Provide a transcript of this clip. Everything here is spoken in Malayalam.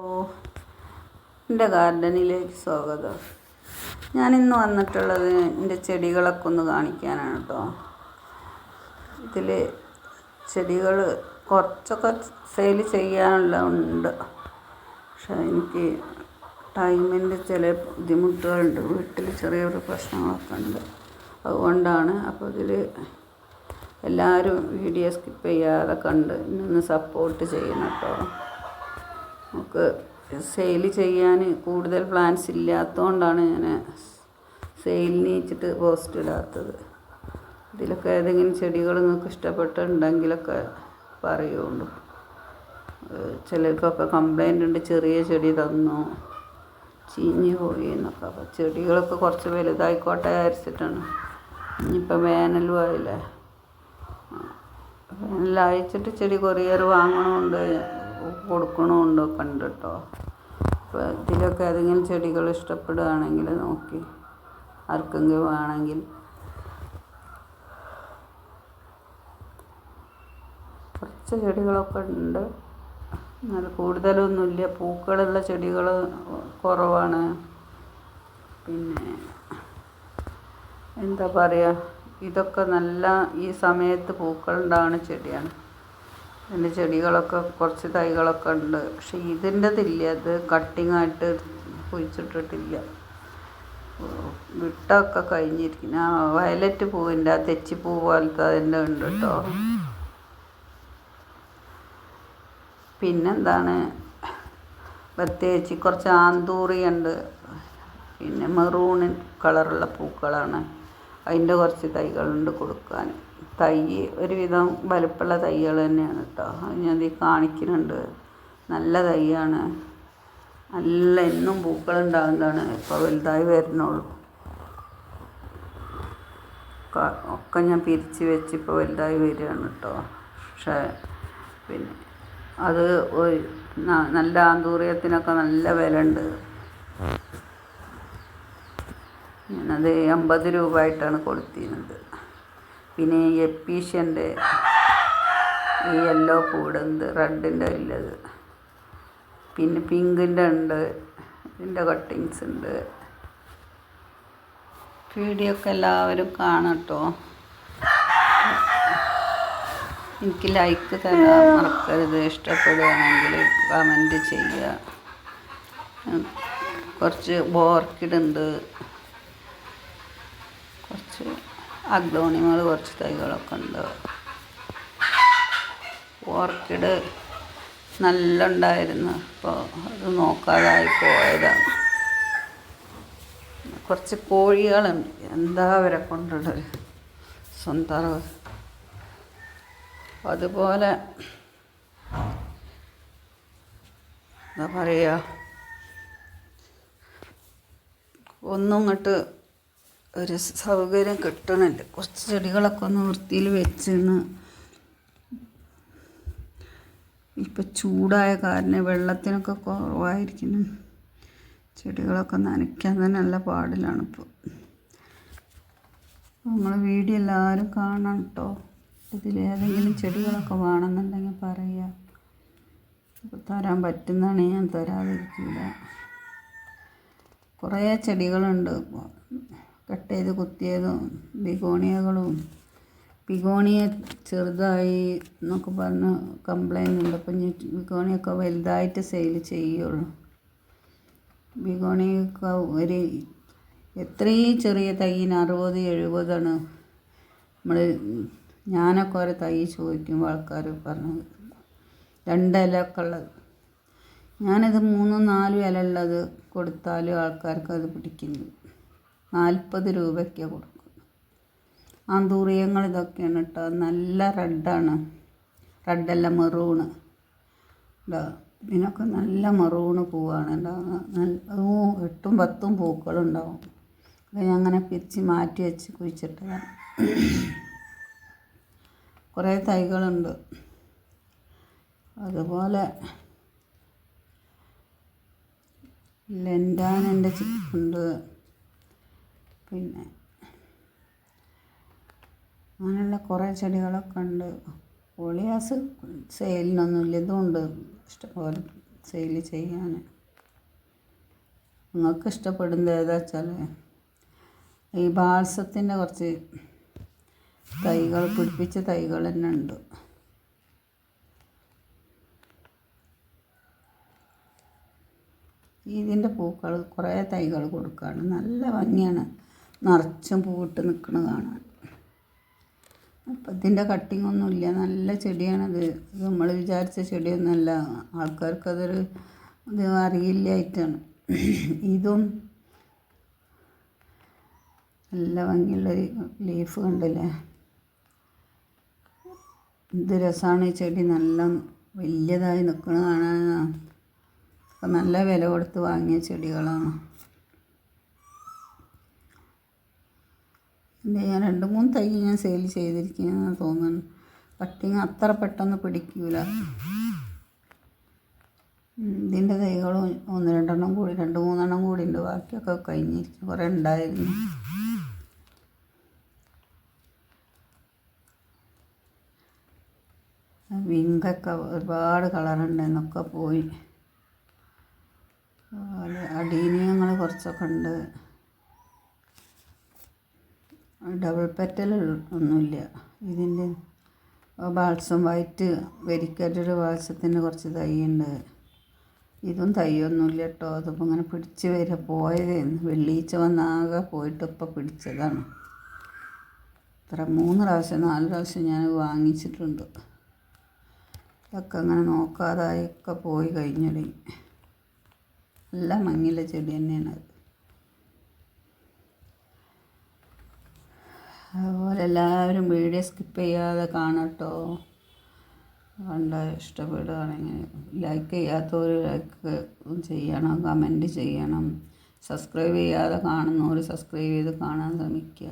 ഓ എന്റെ ഗാർഡനിലേക്ക് സ്വാഗതം. ഞാനിന്ന് വന്നിട്ടുള്ളത് എന്റെ ചെടികളൊക്കെ ഒന്ന് കാണിക്കാനാണ് കേട്ടോ ഇതിൽ ചെടികൾ കുറച്ചൊക്കെ സെയിൽ ചെയ്യാനുള്ള ഉണ്ട്. പക്ഷെ എനിക്ക് ടൈമിന്റെ ചില ബുദ്ധിമുട്ടുകളുണ്ട്. വീട്ടിൽ ചെറിയൊരു പ്രശ്നങ്ങളൊക്കെ ഉണ്ട്. അതുകൊണ്ടാണ് അപ്പോൾ ഇതിൽ എല്ലാവരും വീഡിയോ സ്കിപ്പ് ചെയ്യാതെ കണ്ട് ഇന്ന് സപ്പോർട്ട് ചെയ്യണം കേട്ടോ നമുക്ക് സെയിൽ ചെയ്യാൻ കൂടുതൽ പ്ലാൻസ് ഇല്ലാത്തതുകൊണ്ടാണ് ഞാൻ സെയിലിന് വെച്ചിട്ട് പോസ്റ്റ് ഇടാത്തത്. ഇതിലൊക്കെ ഏതെങ്കിലും ചെടികൾ നിങ്ങൾക്ക് ഇഷ്ടപ്പെട്ടിട്ടുണ്ടെങ്കിലൊക്കെ പറയുള്ളൂ. ചിലർക്കൊക്കെ കംപ്ലൈന്റ് ഉണ്ട് ചെറിയ ചെടി തന്നു ചീഞ്ഞ് പോയി എന്നൊക്കെ. അപ്പോൾ ചെടികളൊക്കെ കുറച്ച് വലുതായിക്കോട്ടെ വിചാരിച്ചിട്ടാണ്. ഇനിയിപ്പോൾ വേനലും ആയില്ലേ വേനൽ അയച്ചിട്ട് ചെടി കൊറിയർ വാങ്ങണമുണ്ട് കൊടുക്കണമുണ്ട് കണ്ടിട്ടോ. അപ്പോൾ ഇതിലൊക്കെ ഏതെങ്കിലും ചെടികൾ ഇഷ്ടപ്പെടുകയാണെങ്കിൽ നോക്കി. ആർക്കെങ്കിലും വേണമെങ്കിൽ. കുറച്ച് ചെടികളൊക്കെ ഉണ്ട്. എന്നാൽ കൂടുതലൊന്നുമില്ല. പൂക്കളുള്ള ചെടികൾ കുറവാണ്. പിന്നെ എന്താ പറയുക? ഇതൊക്കെ നല്ല ഈ സമയത്ത് പൂക്കളുണ്ടാകുന്ന ചെടിയാണ്. എന്റെ ചെടികളൊക്കെ കുറച്ച് തൈകളൊക്കെ ഉണ്ട്. പക്ഷെ ഇതിന്റെതില്ല അത് കട്ടിങ് ആയിട്ട് കുഴിച്ചിട്ടിട്ടില്ല. വിട്ടൊക്കെ കഴിഞ്ഞിരിക്കുന്നു. ആ വയലറ്റ് പൂവിന്റെ ആ തെച്ചിപ്പൂ പോലത്തെ അതിന്റെ ഉണ്ട് കേട്ടോ പിന്നെന്താണ്? പ്രത്യേകിച്ച് കുറച്ച് ആന്തൂറിയുണ്ട്. പിന്നെ മെറൂൺ കളറുള്ള പൂക്കളാണ്. അതിന്റെ കുറച്ച് തൈകളുണ്ട് കൊടുക്കാൻ. തൈ ഒരുവിധം വലുപ്പമുള്ള തൈകൾ തന്നെയാണ് കേട്ടോ. അത് ഞാൻ ഇത് കാണിക്കുന്നുണ്ട്. നല്ല തൈയാണ്. നല്ല എന്നും പൂക്കളുണ്ടാകുന്നതാണ് ഇപ്പോൾ വലുതായി വരുന്നുള്ളൂ. ഒക്കെ ഞാൻ പിരിച്ച് വെച്ച് ഇപ്പോൾ വലുതായി വരികയാണ് കേട്ടോ. പക്ഷേ പിന്നെ അത് ഒരു നല്ല ആന്തൂറിയത്തിനൊക്കെ നല്ല വില ഉണ്ട് ഞാനത് അമ്പത് രൂപ ആയിട്ടാണ് കൊടുത്തിരുന്നത്. പിന്നെ ഈ എപ്പീഷ്യന്റെ ഈ യെല്ലോ പൂടുന്നത് റെഡിന്റെ ഇല്ലത് പിന്നെ പിങ്കിന്റെ ഉണ്ട്. ഇതിന്റെ കട്ടിങ്സ് ഉണ്ട്. വീഡിയോ ഒക്കെ എല്ലാവരും കാണട്ടോ എനിക്ക് ലൈക്ക് തരാൻ മറക്കരുത്. ഇഷ്ടപ്പെടുകയാണെങ്കിൽ കമന്റ് ചെയ്യുക. കുറച്ച് ബോർക്കിഡുണ്ട് കുറച്ച് അഗ്ലോണിമകൾ കുറച്ച് തൈകളൊക്കെ ഉണ്ട്. ഓർക്കിഡ് നല്ല ഉണ്ടായിരുന്നു അപ്പോൾ അത് നോക്കാതായി പോയതാണ്. കുറച്ച് കോഴികളുണ്ട്. എന്താ അവരെ കൊണ്ടുള്ളത്? സ്വന്തം അതുപോലെ എന്താ പറയുക? ഒന്നും ഇങ്ങോട്ട് ഒരു സൗകര്യം കിട്ടണില്ല. കുറച്ച് ചെടികളൊക്കെ ഒന്ന് വൃത്തിയിൽ വെച്ചെന്ന്. ഇപ്പം ചൂടായ കാരണം വെള്ളത്തിനൊക്കെ കുറവായിരിക്കുന്നു. ചെടികളൊക്കെ നനയ്ക്കാൻ തന്നെ നല്ല പാടിലാണ് ഇപ്പോൾ നമ്മൾ വീഡിയോ എല്ലാവരും കാണണം കേട്ടോ ഇതിലേതെങ്കിലും ചെടികളൊക്കെ വേണമെന്നുണ്ടെങ്കിൽ പറയുക തരാൻ പറ്റുന്നതാണ് ഞാൻ തരാതിരിക്കില്ല കുറേ ചെടികളുണ്ട് കട്ട് ചെയ്ത് കുത്തിയതും ബിഗോണിയകളും. ബിഗോണിയ ചെറുതായി എന്നൊക്കെ പറഞ്ഞ് കംപ്ലൈന്റ് ഉണ്ട്. അപ്പം ഞാൻ ബിഗോണിയൊക്കെ വലുതായിട്ട് സെയിൽ ചെയ്യുള്ളൂ. ബിഗോണിയൊക്കെ ഒരു എത്രയും ചെറിയ തൈയിന് അറുപത് എഴുപതാണ്. നമ്മൾ ഞാനൊക്കെ ഒരു തൈ ചോദിക്കുമ്പോൾ ആൾക്കാർ പറഞ്ഞത് രണ്ടിലൊക്കെ ഉള്ളത് ഞാനത് മൂന്നും നാലും ഇല ഉള്ളത് കൊടുത്താലും ആൾക്കാർക്ക് അത് പിടിക്കുന്നു നാൽപ്പത് രൂപയ്ക്ക് കൊടുക്കും ആന്തൂറിയങ്ങൾ ഇതൊക്കെയാണ് കേട്ടോ. നല്ല റെഡാണ്. റെഡല്ല മെറൂണ്. ഇതിനൊക്കെ നല്ല മെറൂണ് പൂവാണ് ഉണ്ടാകുന്നത് എട്ടും പത്തും പൂക്കളുണ്ടാവും. അത് ഞാൻ അങ്ങനെ പിരിച്ച് മാറ്റി വെച്ച് കുഴിച്ചിട്ടതാണ് കുറേ തൈകളുണ്ട്. അതുപോലെ ലെൻഡാനന്റെ ചിപ്പുണ്ട് പിന്നെ അങ്ങനെയുള്ള കുറേ ചെടികളൊക്കെ ഉണ്ട്. ഒളിയാസ് സെയിലിനൊന്നുമില്ല. ഇതും ഉണ്ട് ഇഷ്ടംപോലെ സെയിൽ ചെയ്യാൻ. നിങ്ങൾക്ക് ഇഷ്ടപ്പെടുന്നത് ഏതാ വെച്ചാൽ ഈ ബാൾസത്തിന്റെ കുറച്ച് തൈകൾ പിടിപ്പിച്ച തൈകൾ തന്നെ ഉണ്ട്. ഇതിന്റെ പൂക്കൾ കുറേ തൈകൾ കൊടുക്കുകയാണ് നല്ല ഭംഗിയാണ്. നിറച്ചും പൂവിട്ട് നിൽക്കണ കാണാൻ. അപ്പം ഇതിന്റെ കട്ടിങ് ഒന്നുമില്ല നല്ല ചെടിയാണത്. നമ്മൾ വിചാരിച്ച ചെടിയൊന്നുമല്ല. ആൾക്കാർക്കതൊരു ഇത് അറിയില്ലായിട്ടാണ് ഇതും നല്ല ഭംഗിയുള്ളൊരു ലീഫ് കണ്ടില്ലേ? എന്ത് രസമാണ് ഈ ചെടി. നല്ല വലിയതായി നിൽക്കുന്നത് കാണാൻ നല്ല വില കൊടുത്ത് വാങ്ങിയ ചെടികളാണ്. ഇത് ഞാൻ രണ്ട് മൂന്ന് തൈ ഞാൻ സെയിൽ ചെയ്തിരിക്കുന്നതെന്ന് തോന്നുന്നു. കട്ടിങ് അത്ര പെട്ടെന്ന് പിടിക്കൂല. ഇതിന്റെ തൈകളും ഒന്ന് രണ്ടെണ്ണം കൂടി രണ്ട് മൂന്നെണ്ണം കൂടി ഉണ്ട്. ബാക്കിയൊക്കെ കഴിഞ്ഞിരിക്കും. കുറേ ഉണ്ടായിരുന്നു. വിങ്കൊക്കെ ഒരുപാട് കളറുണ്ട് എന്നൊക്കെ പോയി. അതുപോലെ അടീനിയങ്ങൾ കുറച്ചൊക്കെ ഉണ്ട്. ഡബിൾ പെറ്റൽ ഒന്നുമില്ല. ഇതിന്റെ ബാൾസം വൈറ്റ് വെരിക്കറ്റൊരു ബാൾസത്തിന്റെ കുറച്ച് തൈയുണ്ട്. ഇതും തൈയൊന്നുമില്ല കേട്ടോ. അതിപ്പോൾ ഇങ്ങനെ പിടിച്ച് വരെ പോയതായിരുന്നു വെള്ളിയിച്ച വന്നാകെ പോയിട്ട് ഇപ്പോൾ പിടിച്ചതാണ്. ഇത്ര മൂന്ന് പ്രാവശ്യം നാല് പ്രാവശ്യം ഞാൻ വാങ്ങിച്ചിട്ടുണ്ട്. ഇതൊക്കെ അങ്ങനെ നോക്കാതായൊക്കെ പോയി കഴിഞ്ഞടി നല്ല മങ്ങിയുള്ള ചെടി തന്നെയാണ് അത്. അതുപോലെ എല്ലാവരും വീഡിയോ സ്കിപ്പ് ചെയ്യാതെ കാണട്ടോ. കണ്ട ഇഷ്ടപ്പെടുകയാണെങ്കിൽ ലൈക്ക് ചെയ്യാത്തവർ ലൈക്ക് ചെയ്യണം കമന്റ് ചെയ്യണം. സബ്സ്ക്രൈബ് ചെയ്യാതെ കാണുന്നവർ സബ്സ്ക്രൈബ് ചെയ്ത് കാണാൻ ശ്രമിക്കുക.